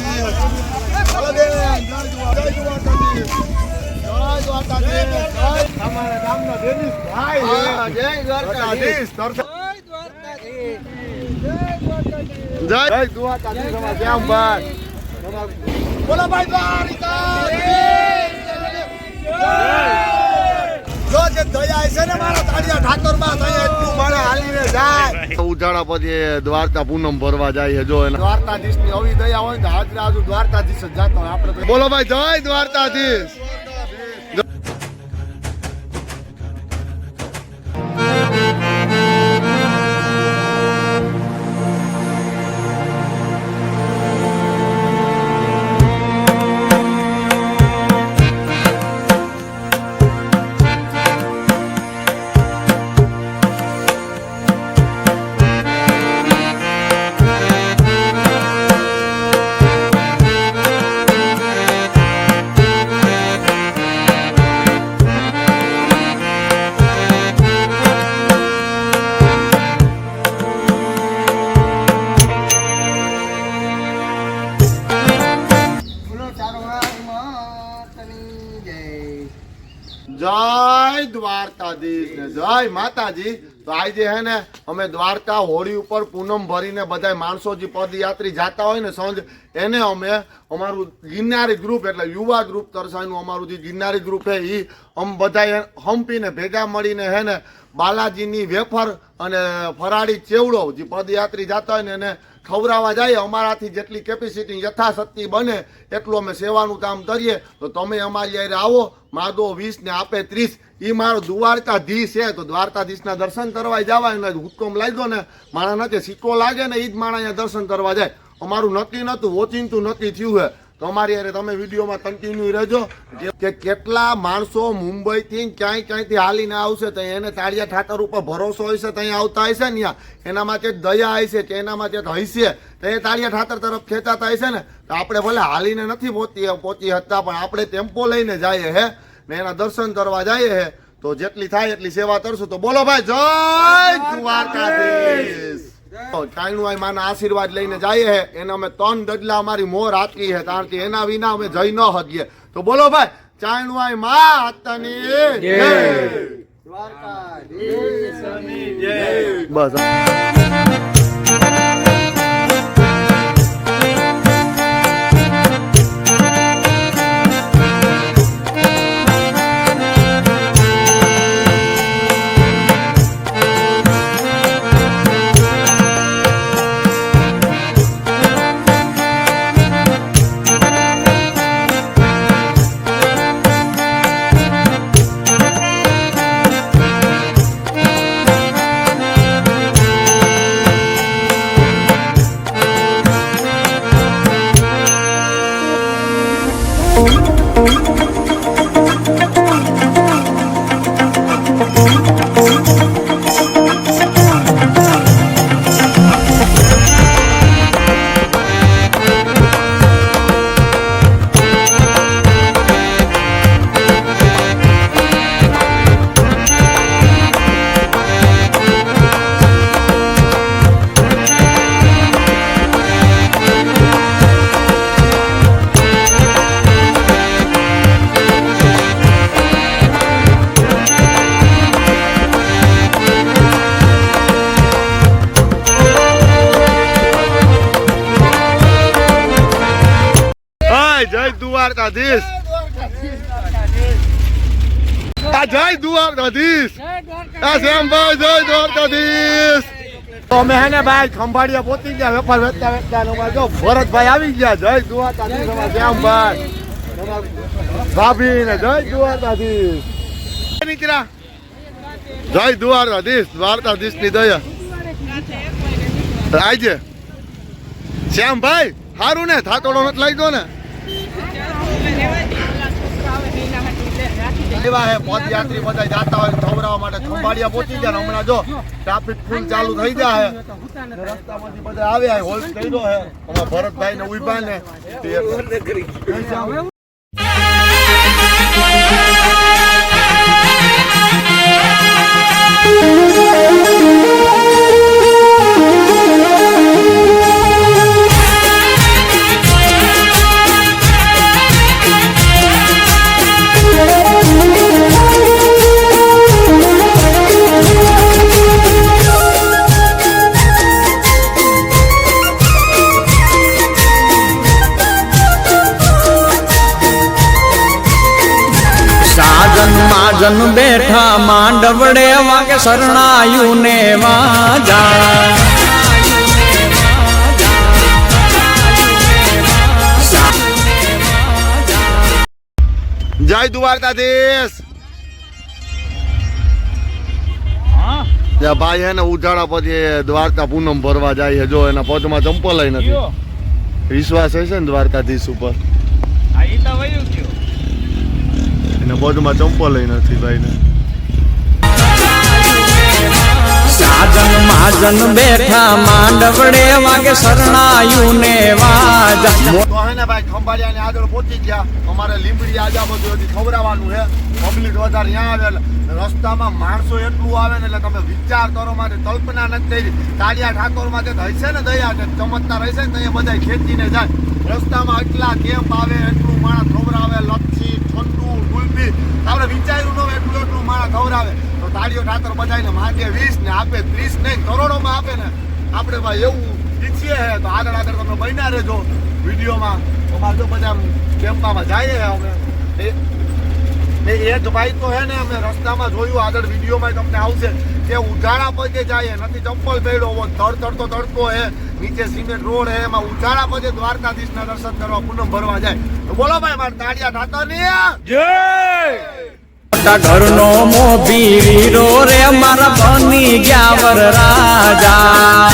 જય દ્વારકા- જય દ્વારકાધીશ. અમારા ગામનો દેવીશ ભાઈ દ્વારકાધીશ. જય જો જે દયા છે ને મારા તાળિયા ઠાકોરમાં તઈ એટલું મને હાલીને જાય. ઉજાડા પછી દ્વારકા પૂનમ ભરવા જાય છે જો એના. દ્વારકાધીશની આવી દયા હોય ને તો હાજરા હજુ દ્વારકાધીશ જ જાતો આપડે આપણે બોલો ભાઈ જય દ્વારકાધીશ. જય માતાજી. તો આજે હે ને, અમે દ્વારકા હોળી ઉપર પૂનમ ભરીને બધા માણસો જે પદયાત્રી જાતા હોય ને સંજ, એને અમે અમારું ગિરનારી ગ્રુપ એટલે યુવા ગ્રુપ તરસાઈનું અમારું જે ગિરનારી ગ્રુપ છે એ અમે બધા હંપીને ભેગા મળીને હે ને બાલાજીની વેફર અને ફરાળી ચેવડો જે પદયાત્રી જાતા હોય ને એને ખવડાવવા જાય. અમારાથી જેટલી કેપેસિટી યથાશક્તિ બને એટલું અમે સેવાનું કામ કરીએ. તો તમે અમારી આવો, માદો વીસ ને આપે ત્રીસ એ મારો દ્વારકાધીશ છે. તો દ્વારકાધીશના દર્શન કરવા જવાય ને હુકમ લાગ્યો ને માણા નથી સિક્કો લાગે ને એ જ માણા અહીંયા દર્શન કરવા જાય. અમારું નક્કી નહોતું ઓચિંતું નક્કી થયું છે તો અમારી યારે તમે વિડીયોમાં કન્ટિન્યુ રહેજો. કે કેટલા માણસો મુંબઈથી ક્યાંય ક્યાંયથી હાલીને આવશે તો એને તાળિયા ઠાકર ઉપર ભરોસો હશે તો અહીંયા આવતા હશે ને એનામાં જે દયા હશે કે એનામાં જે હશે તો એ તાળિયા ઠાકર તરફ ખેંચાતા હશે ને. તો આપણે ભલે હાલીને નથી પહોંચી પહોંચી હતા પણ આપણે ટેમ્પો લઈને જઈએ હે. ને એના દર્શન કરવા જઈએ હે તો જેટલી થાય એટલી સેવા કરશું. તો બોલો ભાઈ જય દ્વારકાધીશ. ચાઈનું માના આશીર્વાદ લઈને જઈએ હે એને અમે ત્રણ ડગલા અમારી મોર આપી હે કારણ કે એના વિના અમે જઈ ન હકીએ તો બોલો ભાઈ માતાની માતની જય. દ્વારકાધીશ. બસ દ્વારકાધીશ જય દ્વારકાધીશ આ શ્યામભાઈ જય દ્વારકાધીશ અમે શ્યામભાઈ સારું ને? થાતોડો નથી લાગ્યો ને? એવા હે, પદયાત્રી બધા જાતા હોય, ખવડાવવા માટે ખંભાળિયા પહોંચી ગયા હમણાં જો ટ્રાફિક ફૂલ ચાલુ થઈ ગયા હે. રસ્તામાંથી બધા આવ્યા હોલ્ડ કર્યો હે. અમારા ભરતભાઈ ને ઊભા ને તે- બેઠા માંડવડે વાગે શરણાયું ને વાજા. જય દ્વારકાધીશ ભાઈ હે ને ઉજાડા પછી દ્વારકા પૂનમ ભરવા જાય છે જો એના પગમાં ચંપલ નથી. વિશ્વાસ હશે ને દ્વારકાધીશ ઉપર? એના પગમાં ચંપલ નથી ભાઈ ને માજન બેઠા માંડવડે વાગે શરણાયું ને વાજા ભાઈ ખંભાળિયા ને આગળ પહોંચી ગયા. અમારે લીંબડી આજા બધું હતી ખવડાવવાનું હે પબ્લિક વધારે ત્યાં આવે રસ્તામાં માણસો એટલું આવે ને એટલે તમે વિચાર કરો માટે કલ્પના નથી થઈ કાળિયા ઠાકોરમાં જે હશે ને દયા ચમત્કાર હશે ને તો અહીંયા બધા ખેંચીને જાય. રસ્તામાં એટલા કેમ્પ આવે, એટલું માણસ ખવડાવે લચ્છી ઠંડુ ગુલબી. આપણે વિચાર્યું ન એટલું એટલું માણસ ખવડાવે. તાળીઓ ઠાકોર બધાને માંગે, વીસ ને આપે, ત્રીસ નહીં, કરોડોમાં આપે ને. આપણે ભાઈ એવું ઈચ્છીએ હે, તો આગળ આગળ તમે બન્યા રહેજો વિડીયોમાં. અમારે જો બધા કેમ્પામાં જઈએ અમે. એ એક ભાઈ તો હે ને અમે રસ્તામાં જોયું, આગળ વિડીયોમાં તમને આવશે કે ઉજાળા પગે જાય નથી ચંપલ પહેર્યો હોવો તડ તડતો ધડતો હે. નીચે સિમેન્ટ રોડ હે, એમાં ઉજાળા પગે દ્વારકાધીશના દર્શન કરવા પૂનમ ભરવા જાય. તો બોલો ભાઈ, મારે તાળિયા ઠાકરની. મોટા ઘરનો મોભી વીરો રે, મારા બની ગયા વર રાજા.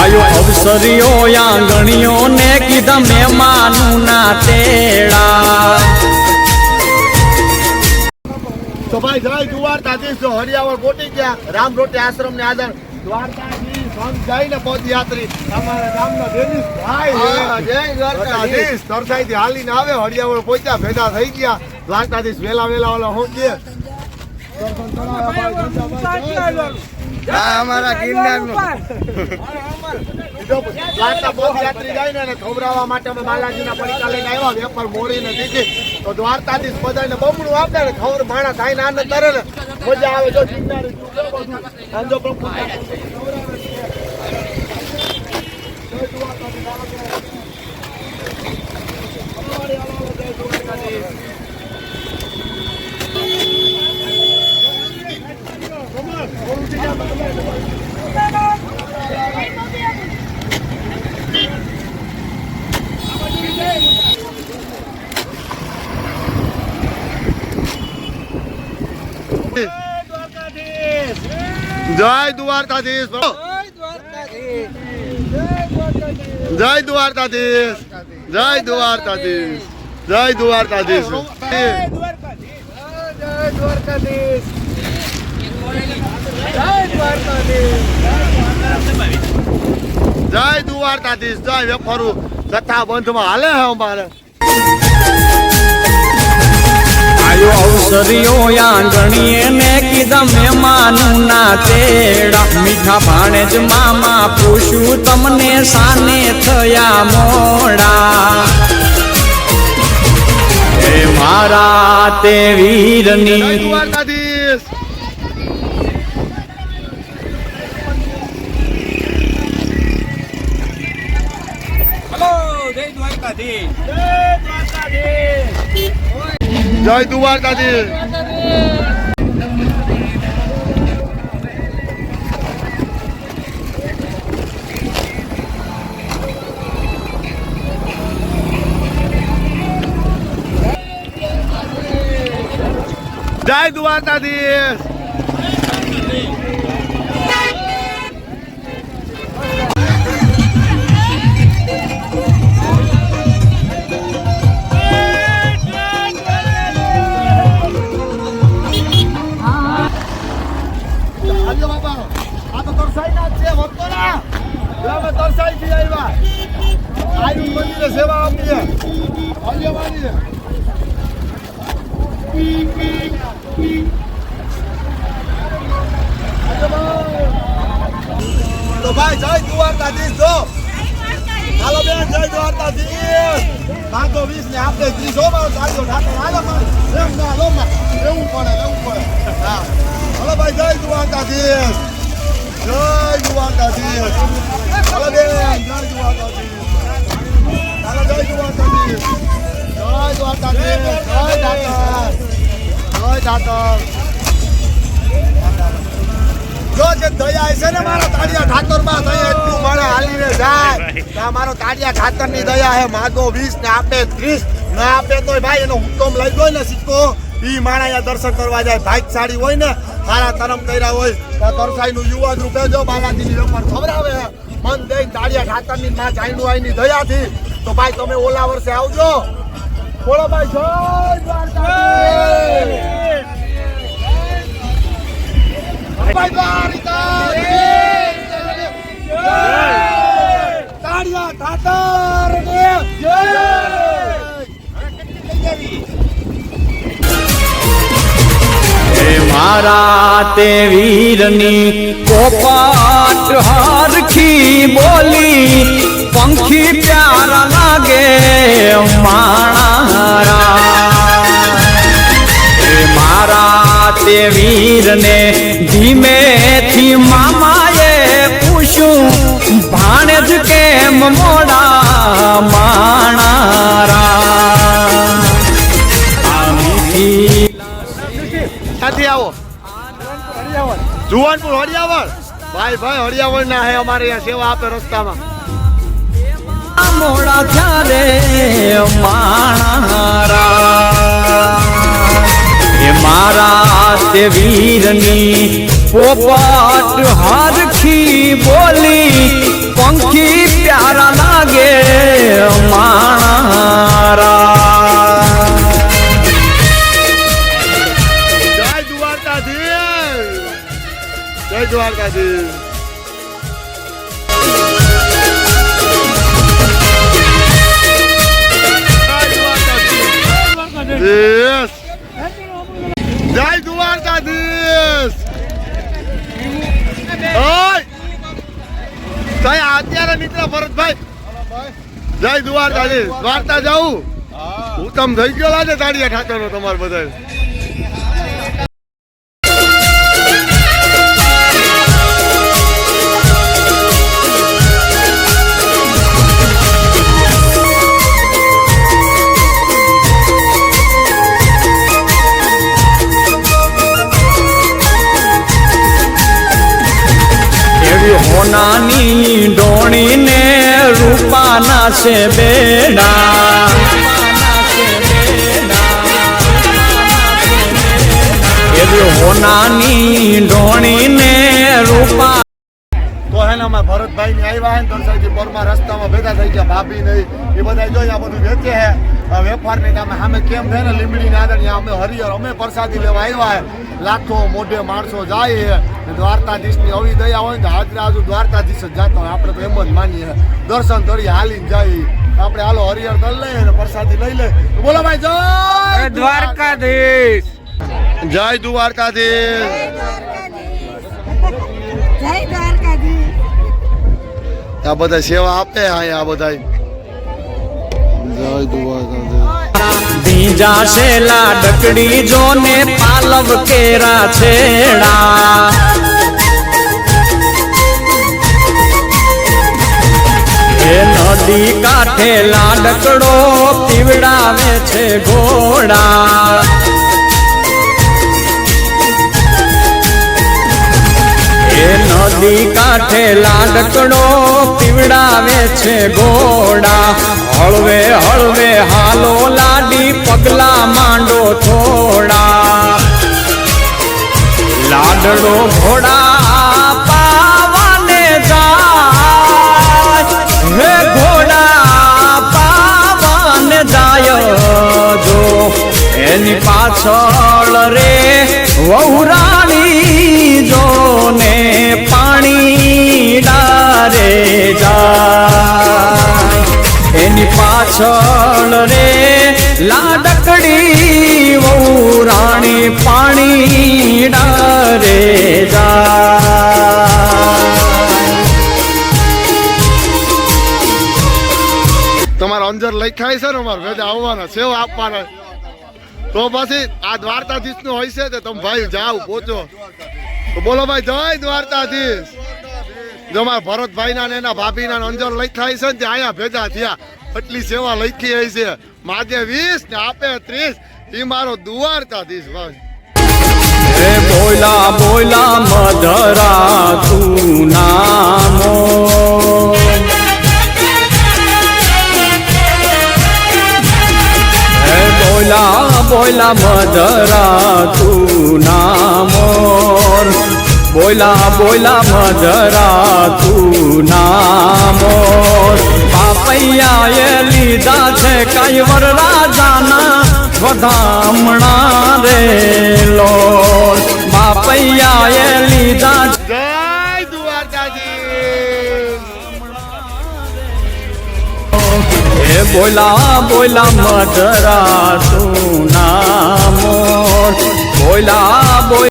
આયો અવસરીઓ, આંગણીઓ ને કીધા મહેમાનું ના તેડા. તો ભાઈ જય દ્વારકાધીશ જો હરિયાવળ ગોટી ગયા. રામ રોટી આશ્રમ ને આદર પદયાત્રી. અમારા ગામના દેવીશ ભાઈ જય દ્વારકાધીશ. તરસાઈથી હાલીને આવે હરિયાવળ પહોંચ્યા ભેગા થઈ ગયા. દ્વારકાધીશ વેલા વેલા ઓલા હું અમારા ગિરનારનું. પદયાત્રી જાય ને ખવડાવવા માટે અમે બાલાજીના પડીકા લઈને આવ્યા. વેપાર મોડીને દીધી. તો દ્વારકાધીશ બધાને બમણું આપે ને ખબર માણા ને આનંદ કરે ને. મજા આવે જો ગિરનારી જો બધું. આમ જો પ્રભુ જય દ્વારકાધીશ બોલો. જય દ્વારકાધીશ જય દ્વારકાધીશ. જય દ્વારકાધીશ. જય દ્વારકાધીશ. જય વેફરું. જથ્થા બંધમાં હાલે હે અમારે. આયો અવસરીઓ આંગણીએ ને કીધા મહેમાનું ના તેડા મીઠા ભાણે જ મામા પૂછું તમને સાને થયા મોડા? મારા તે જય વીરની દ્વારકાધીશ. જય દ્વારકાધીશ. આયુ દ્વારકાધીશ સેવા આપીએ. તો ભાઈ, જય દ્વારકાધીશ, જો. હાલો બેન, જય દ્વારકાધીશ. ભાગો વીસ ને આપણે ત્રીસ. મારો ચાલજો ઠાકોર હાલો, ભાઈ. એમ ના, લો, માં. એવું પડે એવું પડે. હા. હાલો, ભાઈ, જય દ્વારકાધીશ. જય દ્વારકાધીશ. હાલો, બેન, જય દ્વારકાધીશ. હાલો, જય દ્વારકાધીશ. દ્વારકાધીશ. જય દાતા જય દાતા જો જે દયા છે ને મારા તાળિયા ઠાકોરમાં એટલું મારે હાલીને જાય. તો મારો તાળિયા ઠાકર દયા હે માગો વીસ ને આપે ત્રીસ, ને આપે તોય ભાઈ એનો હુકમ લઈ ગયો ને સિક્કો. ઈ માણા દર્શન કરવા જાય. ભાગશાળી હોય ને સારા તરમ કર્યા હોય, તો તરસાઈ નું યુવાન રૂપે જો બાલાજી ની ખવડાવે, મન દઈ તાળિયા ઠાકરની માં જાયનું દયાથી. તો ભાઈ તમે ઓલા વર્ષે આવજો. બોલો ભાઈ જય દ્વારકા મારા તે વીરની કોપાટ હારખી બોલી પંખી પ્યારા લાગે માણારા. એ મારા તે વીરને ધીમેથી મામાએ પૂછ્યું જ કેમ મોડા માણારા? આવો? જુવાનપુર હરિયાવળ ભાઈ ભાઈ હરિયાવળ ના હે અમારે સેવા આપે રસ્તામાં. મોડા ત્યારે માણારા. એ મારા તે વીરની પોપટ હરખી બોલી, પંખી પ્યારા લાગે માણારા. જય દ્વારકાધીશ. જય દ્વારકાધીશ. દેશ જય દ્વારકાધીશ ઓય સાહેબ અત્યારે મિત્ર ભરતભાઈ જય દ્વારકાધીશ દ્વારકા જાઉં ઉત્તમ થઈ ગયો લાગે તાળીયા ઠાકરનો તમારે બધા છે બેડા હોનાની ઢોણીને રૂપા તો હે ભરતભાઈ ની આવ્યા હે રસ્તામાં ભેગા થઈ ગયા ભાભી નહીં એ બધા જોઈ આ બધું વેચે હે આ વેપારની અમે સામે કેમ થાય ને લીમડી ના આગળ અમે હરિયર અમે પ્રસાદી લેવા આવ્યા હે લાખો મોઢે માણસો જાય હે દ્વારકાધીશની દ્વારકાધીશ અવી દયા હોય ને તો હાજરા આજુ દ્વારકાધીશ જ જાતા હોય. આપણે તો એમ જ માનીએ દર્શન કરી હાલીને જાય. આપણે હાલો હરિયર કરી લઈએ ને પ્રસાદી લઈ લે બોલો ભાઈ જય દ્વારકાધીશ. જય દ્વારકાધીશ. જય દ્વારકાધીશ. આ બધા સેવા આપે આ બધા. બીજા શેલા ડકડી જોને પાલવ કેરા છેડા. નદી કાંઠે લાડકડો પીવડાવે છે ઘોડા. નદી કાંઠે લાડકડો પીવડાવે છે ઘોડા હળવે હળવે, હાલો લાડી પગલા માંડો થોડા. લાડડો ઘોડા પાવાને જાય. હે ઘોડા એની પાછળ રે છે ને અમારે ભેજા આવવાના, સેવા આપવાના. તો પછી આ દ્વારકાધીશનું હોય છે તે તમે ભાઈ જાઓ, પહોંચો. તો બોલો ભાઈ, જય દ્વારકાધીશ. જો મારા ભરતભાઈ ના એના ભાભી ના અંજર લખાય છે ને અહીંયા ભેજા થયા. એટલી સેવા લખી હોય છે. માજે વીસ ને આપે ત્રીસ. એ મારો દ્વારકાધીશ ભાઈ. બોલા બોલા મધરા તું નામો બોલા બોલા મધરા, તું નામોર બોલા બોલા મધરા, તું નામોર પાપૈયાએ લીધા છે કૈવર રાજાના વધામણા રે લોલ બાપૈયાએ લીધા છે એ બોલા બોલા મધરા સુના મોર બોલા બોલા